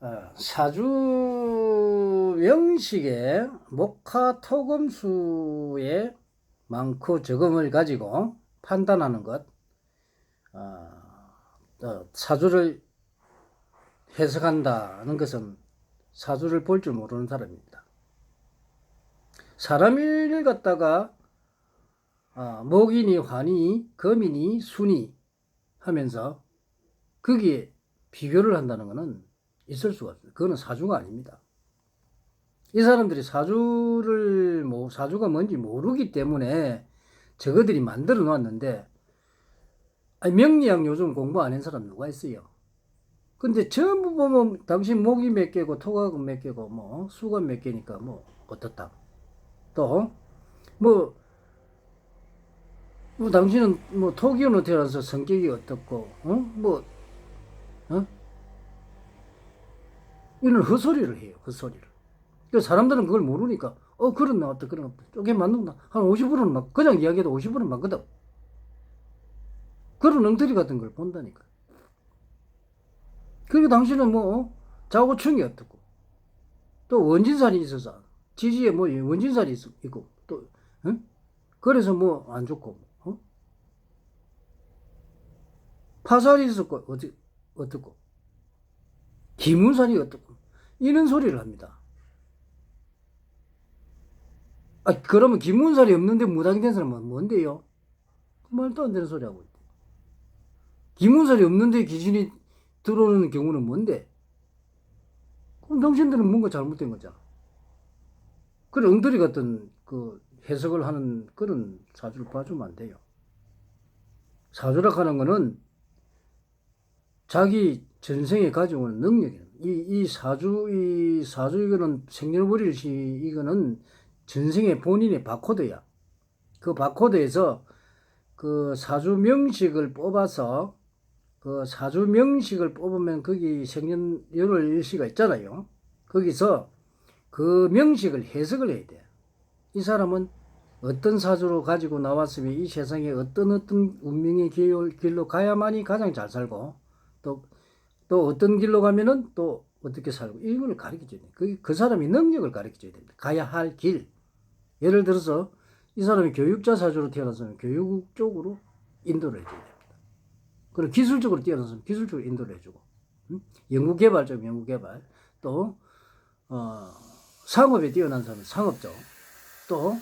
어, 사주 명식의 목화 토금수의 많고 적음을 가지고 판단하는 것, 어, 어, 사주를 해석한다는 것은 사주를 볼 줄 모르는 사람입니다. 사람을 갖다가 아, 목이니 환이 금이니 순이 하면서 거기에 비교를 한다는 것은 있을 수가 없어요. 그거는 사주가 아닙니다. 이 사람들이 사주를 뭐 사주가 뭔지 모르기 때문에 저거들이 만들어 놓았는데 아니, 명리학 요즘 공부 안 한 사람 누가 있어요? 근데 전부 보면 당신 목이 몇 개고 토가 몇 개고 뭐 수가 몇 개니까 뭐 어떻다. 또 뭐 뭐 당신은 뭐 토기로 태어나서 성격이 어떻고 어뭐 어? 이런 헛소리를 해요 헛소리를. 그 사람들은 그걸 모르니까 어 그런 나왔다 그런 거. 쪼개 맞는다 한 50%는 막 그냥 이야기해도 50%는 맞거든. 그런 엉터리 같은 걸 본다니까. 그리고 당신은 뭐 어? 자고충이 어떻고? 또 원진살이 있어서 지지에 뭐 원진살이 있- 있고 또 응? 그래서 뭐 안 좋고 어? 파살이 있었고 어디 어떻고? 기문살이 어떻고 이런 소리를 합니다. 아 그러면 기문살이 없는데 무당이 된 사람은 뭔데요? 말도 안 되는 소리 하고 있대. 기문살이 없는데 귀신이 들어오는 경우는 뭔데? 그럼 당신들은 뭔가 잘못된 거잖아. 그런 엉터리 같은 그 해석을 하는 그런 사주를 봐주면 안 돼요. 사주라 하는 거는 자기 전생에 있는 능력이에요. 이, 이 사주, 이 사주 이거는 생년월일 시 이거는 전생의 본인의 바코드야. 그 바코드에서 그 사주 명식을 뽑아서 그 사주 명식을 뽑으면 거기 생년월일 일시가 있잖아요. 거기서 그 명식을 해석을 해야 돼. 이 사람은 어떤 사주로 가지고 나왔으면 이 세상에 어떤 어떤 운명의 길- 길로 가야만이 가장 잘 살고 또, 또 어떤 길로 가면은 또 어떻게 살고 이걸 가르쳐 줘야 돼. 그, 그 사람이 능력을 가르쳐 줘야 됩니다. 가야 할 길. 예를 들어서 이 사람이 교육자 사주로 태어났으면 교육 쪽으로 인도를 해줘야 됩니다. 그리고 기술적으로 뛰어나서면 기술적으로 인도를 해주고 음? 연구개발적 연구개발 또 어, 상업에 뛰어난 사람은 상업적 또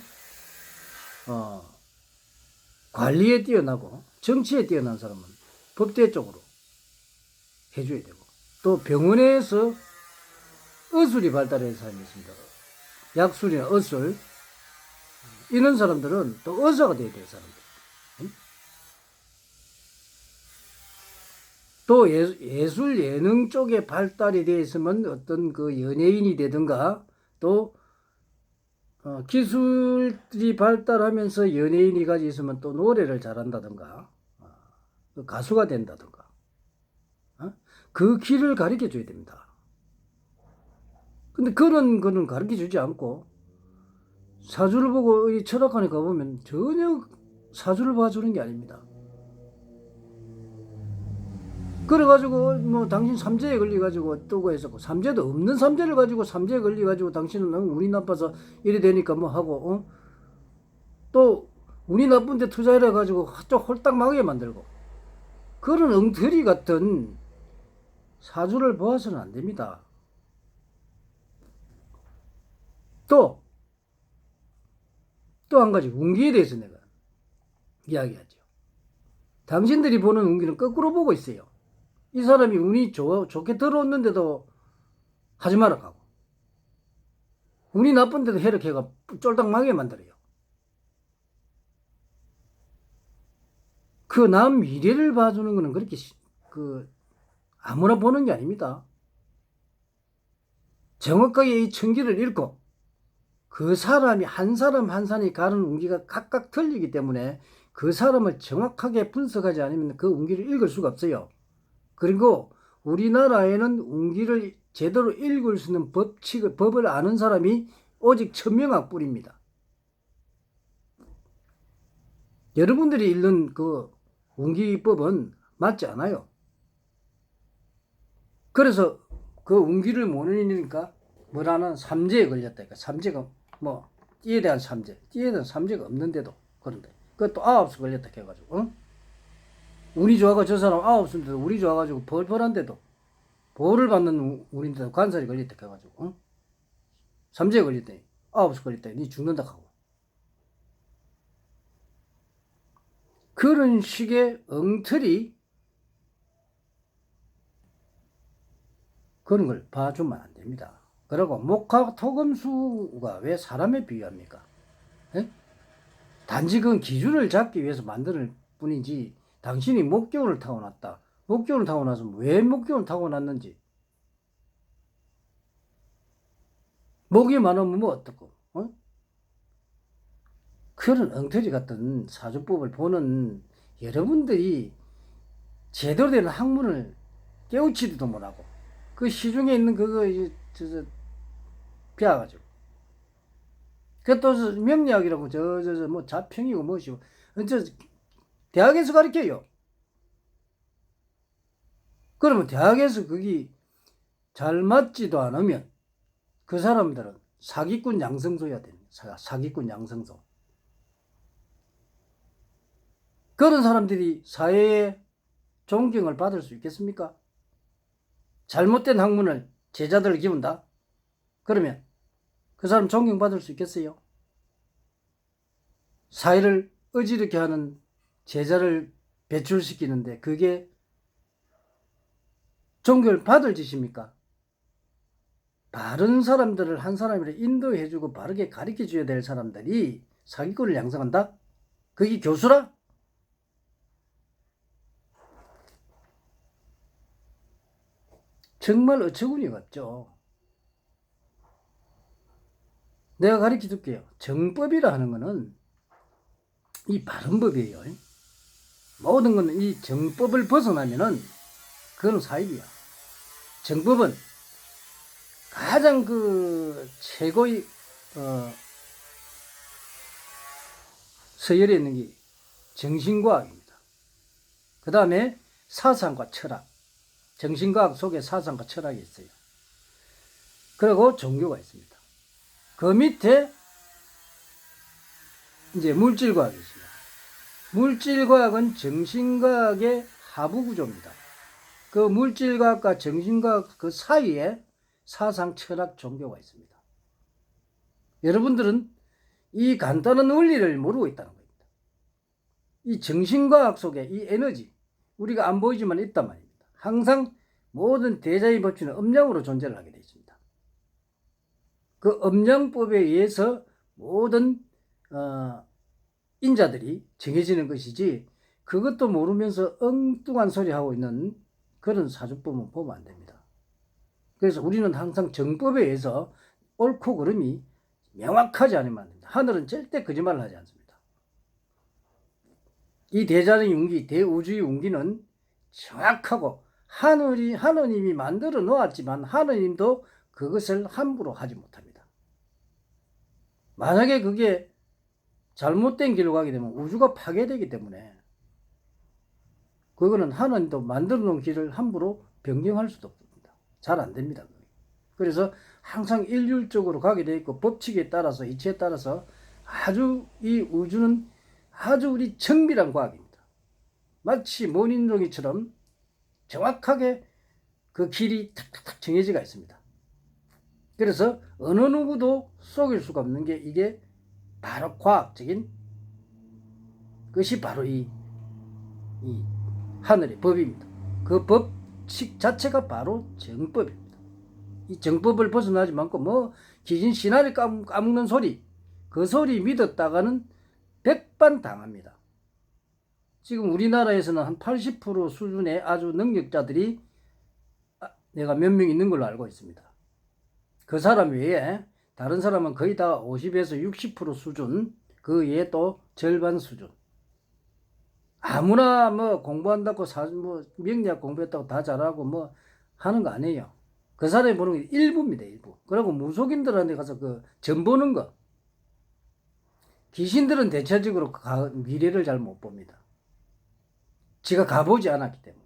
어, 관리에 뛰어나고 정치에 뛰어난 사람은 법대 쪽으로 해줘야 되고 또 병원에서 의술이 발달한 사람이 있습니다. 약술이나 의술 이런 사람들은 또 의사가 돼야 될 사람들. 응? 또 예, 예술 예능 쪽에 발달이 되어 있으면 어떤 그 연예인이 되든가 또 어, 기술이 발달하면서 연예인이 가지 있으면 또 노래를 잘한다든가 어, 그 가수가 된다든가 어? 그 길을 가르쳐 줘야 됩니다. 근데 그런 거는 가르쳐 주지 않고 사주를 보고 이 철학관에 가보면 전혀 사주를 봐주는 게 아닙니다. 그래가지고 뭐 당신 삼재에 걸려가지고 어떠고 했었고 삼재도 없는 삼재를 가지고 삼재에 걸려가지고 당신은 너무 운이 나빠서 이래 되니까 뭐 하고 어? 또 운이 나쁜데 투자를 해가지고 좀 홀딱 망하게 만들고 그런 엉터리 같은 사주를 보아서는 안 됩니다. 또 또 한 가지 운기에 대해서 내가 이야기하죠. 당신들이 보는 운기는 거꾸로 보고 있어요. 이 사람이 운이 좋, 좋게 들어왔는데도 하지 마라 가고 운이 나쁜데도 해력해가 쫄딱 망하게 만들어요. 그 남 미래를 봐주는 거는 그렇게 시- 그 아무나 보는 게 아닙니다. 정확하게 이 천기를 읽고 그 사람이 한 사람 한 사람이 가는 운기가 각각 틀리기 때문에 그 사람을 정확하게 분석하지 않으면 그 운기를 읽을 수가 없어요. 그리고 우리나라에는 운기를 제대로 읽을 수 있는 법칙을, 법을 아는 사람이 오직 천명학 뿐입니다. 여러분들이 읽는 그 운기법은 맞지 않아요. 그래서 그 운기를 모르는 일이니까 뭐라는 삼재에 걸렸다니까. 삼재가 뭐 띠에 대한 삼재, 띠에 대한 삼재가 없는데도 그런데 그것도 아홉 수 걸렸다 해가지고 어? 운이 좋아가 저 사람 아홉 수인데도 운이 좋아가지고 벌벌한데도 벌을 받는 운- 운인데도 관살이 걸렸다 해가지고 어? 삼재에 걸렸다니 아홉 수 걸렸다니 니 죽는다 하고 그런 식의 엉터리 그런 걸 봐주면 안 됩니다. 그리고 목화 토금수가 왜 사람에 비유합니까? 예? 단지 그 기준을 잡기 위해서 만들 뿐이지 당신이 목교를 타고났다. 목교를 타고나서 왜 목교를 타고났는지 목이 많으면 뭐 어떻고 어? 그런 엉터리 같은 사주법을 보는 여러분들이 제대로 된 학문을 깨우치지도 못하고 그 시중에 있는 그거 이제 저, 저 배워가지고 그또 명리학이라고 저 저 저 뭐 자평이고 뭐시고 저 대학에서 가르쳐요. 그러면 대학에서 그게 잘 맞지도 않으면 그 사람들은 사기꾼 양성소야 됩니다. 사- 사기꾼 양성소. 그런 사람들이 사회에 존경을 받을 수 있겠습니까? 잘못된 학문을 제자들을 기운다? 그러면 그 사람 존경받을 수 있겠어요? 사회를 어지럽게 하는 제자를 배출시키는데 그게 존경을 받을 짓입니까? 바른 사람들을 한 사람이라 인도해주고 바르게 가르쳐줘야 될 사람들이 사기꾼을 양성한다? 그게 교수라? 정말 어처구니가 없죠. 내가 가르쳐 줄게요. 정법이라 하는 거는 이 바른 법이에요. 모든 거는 이 정법을 벗어나면은 그건 사입이야. 정법은 가장 그 최고의 어, 서열에 있는 게 정신과학입니다. 그 다음에 사상과 철학. 정신과학 속에 사상과 철학이 있어요. 그리고 종교가 있습니다. 그 밑에 이제 물질과학이 있습니다. 물질과학은 정신과학의 하부 구조입니다. 그 물질과학과 정신과학 그 사이에 사상, 철학, 종교가 있습니다. 여러분들은 이 간단한 원리를 모르고 있다는 겁니다. 이 정신과학 속에 이 에너지, 우리가 안 보이지만 있단 말입니다. 항상 모든 대자의 법칙은 음량으로 존재를 하게 되어 있습니다. 그 음량법에 의해서 모든 어, 인자들이 정해지는 것이지 그것도 모르면서 엉뚱한 소리 하고 있는 그런 사주법은 보면 안 됩니다. 그래서 우리는 항상 정법에 의해서 옳고 그름이 명확하지 않으면 안 됩니다. 하늘은 절대 거짓말을 하지 않습니다. 이 대자의 운기, 대우주의 운기는 정확하고 하늘이 하느님이 만들어 놓았지만 하느님도 그것을 함부로 하지 못합니다. 만약에 그게 잘못된 길로 가게 되면 우주가 파괴되기 때문에 그거는 하나님도 만들어 놓은 길을 함부로 변경할 수도 없습니다. 잘 안 됩니다. 그래서 항상 일률적으로 가게 돼 있고 법칙에 따라서 이치에 따라서 아주 이 우주는 아주 우리 정밀한 과학입니다. 마치 모닝롱이처럼 정확하게 그 길이 탁탁탁 정해지가 있습니다. 그래서 어느 누구도 속일 수가 없는 게 이게 바로 과학적인 것이 바로 이, 이 하늘의 법입니다. 그 법칙 자체가 바로 정법입니다. 이 정법을 벗어나지 않고 뭐 기진 신화를 까먹- 까먹는 소리 그 소리 믿었다가는 백반 당합니다. 지금 우리나라에서는 한 80% 수준의 아주 능력자들이 아, 내가 몇 명 있는 걸로 알고 있습니다. 그 사람 외에 다른 사람은 거의 다 50에서 60% 수준, 그 외에 또 절반 수준. 아무나 뭐 공부한다고 사, 뭐 명리학 공부했다고 다 잘하고 뭐 하는 거 아니에요. 그 사람이 보는 게 일부입니다, 일부. 그리고 무속인들한테 가서 그 점 보는 거. 귀신들은 대체적으로 가- 미래를 잘 못 봅니다. 지가 가보지 않았기 때문에.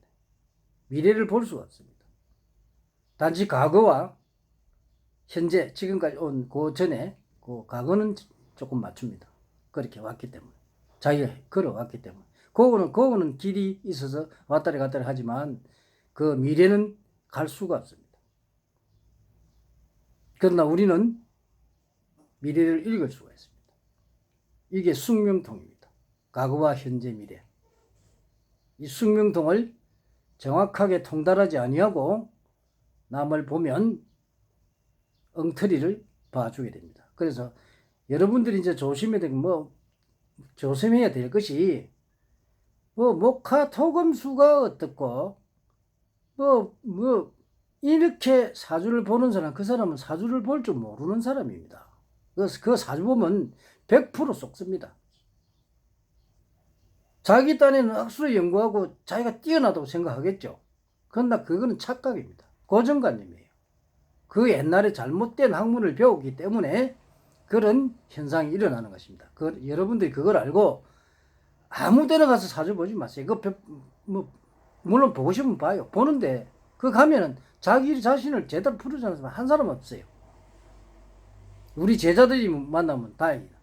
미래를 볼 수가 없습니다. 단지 과거와 현재 지금까지 온 그 전에 그 과거는 조금 맞춥니다. 그렇게 왔기 때문에 자기가 걸어왔기 때문에 그거는 그거는 길이 있어서 왔다리 갔다리 하지만 그 미래는 갈 수가 없습니다. 그러나 우리는 미래를 읽을 수가 있습니다. 이게 숙명통입니다. 과거와 현재 미래. 이 숙명통을 정확하게 통달하지 아니하고 남을 보면 엉터리를 봐주게 됩니다. 그래서 여러분들이 이제 조심해야 될, 뭐, 조심해야 될 것이, 뭐, 목화 토금수가 어떻고, 뭐, 뭐, 이렇게 사주를 보는 사람, 그 사람은 사주를 볼 줄 모르는 사람입니다. 그래서 그 사주 보면 100% 속습니다. 자기 딴에는 악수를 연구하고 자기가 뛰어나다고 생각하겠죠. 그러나 그거는 착각입니다. 고정관념이에요. 그 옛날에 잘못된 학문을 배우기 때문에 그런 현상이 일어나는 것입니다. 그, 여러분들이 그걸 알고 아무 데나 가서 사주 보지 마세요. 그, 별- 뭐, 물론 보고 싶으면 봐요. 보는데, 그 가면은 자기 자신을 제대로 풀어주는 사람 한 사람 없어요. 우리 제자들이 만나면 다행이다.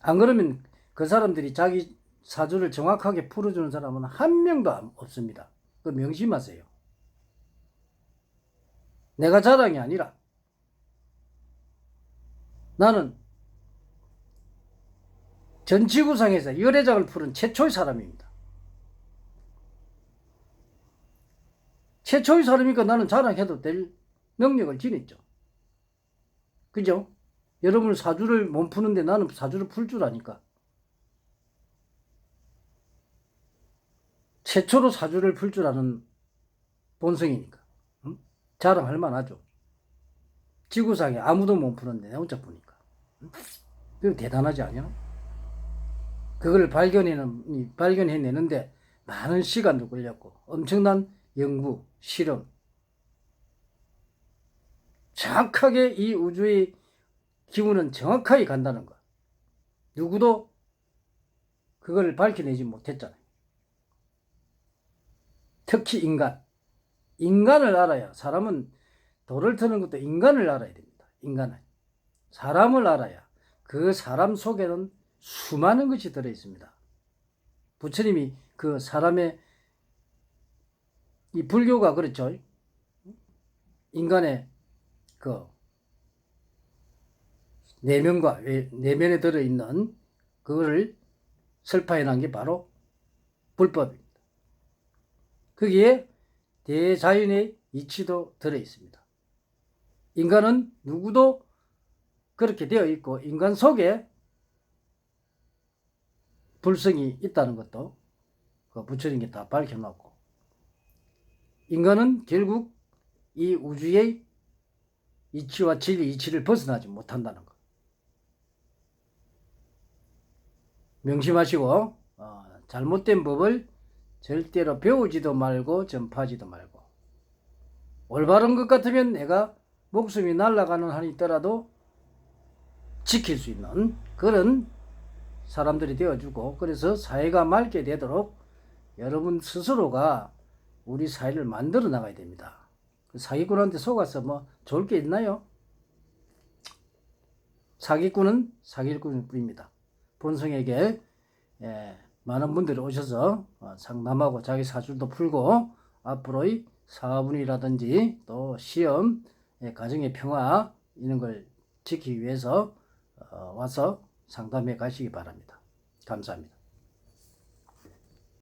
안 그러면 그 사람들이 자기 사주를 정확하게 풀어주는 사람은 한 명도 안- 없습니다. 그 명심하세요. 내가 자랑이 아니라 나는 전 지구상에서 열애장을 푸른 최초의 사람입니다. 최초의 사람이니까 나는 자랑해도 될 능력을 지녔죠. 그죠? 여러분 사주를 못 푸는데 나는 사주를 풀 줄 아니까. 최초로 사주를 풀 줄 아는 본성이니까. 응? 자랑할 만하죠. 지구상에 아무도 못 푸는데 내 혼자 푸니까. 응? 그거 대단하지 않냐? 그걸 발견해는, 이 발견해내는데 많은 시간도 걸렸고, 엄청난 연구, 실험. 정확하게 이 우주의 기운은 정확하게 간다는 것. 누구도 그걸 밝혀내지 못했잖아요. 특히 인간. 인간을 알아야, 사람은 돌을 트는 것도 인간을 알아야 됩니다. 인간을. 사람을 알아야 그 사람 속에는 수많은 것이 들어 있습니다. 부처님이 그 사람의 이 불교가 그렇죠. 인간의 그 내면과 외- 내면에 들어 있는 그거를 설파해 놓은 게 바로 불법입니다. 거기에 대자연의 이치도 들어 있습니다. 인간은 누구도 그렇게 되어 있고 인간 속에 불성이 있다는 것도 그 부처님께 다 밝혀놓고 인간은 결국 이 우주의 이치와 진리 이치를 벗어나지 못한다는 것. 명심하시고 어, 잘못된 법을 절대로 배우지도 말고 전파하지도 말고 올바른 것 같으면 내가 목숨이 날아가는 한이 있더라도 지킬 수 있는 그런 사람들이 되어주고 그래서 사회가 맑게 되도록 여러분 스스로가 우리 사회를 만들어 나가야 됩니다. 그 사기꾼한테 속아서 뭐 좋을 게 있나요? 사기꾼은 사기꾼일 뿐입니다. 본성에게 예, 많은 분들이 오셔서 어, 상담하고 자기 사주도 풀고 앞으로의 사업운이라든지 또 시험, 예, 가정의 평화 이런 걸 지키기 위해서 어, 와서 상담해 가시기 바랍니다. 감사합니다.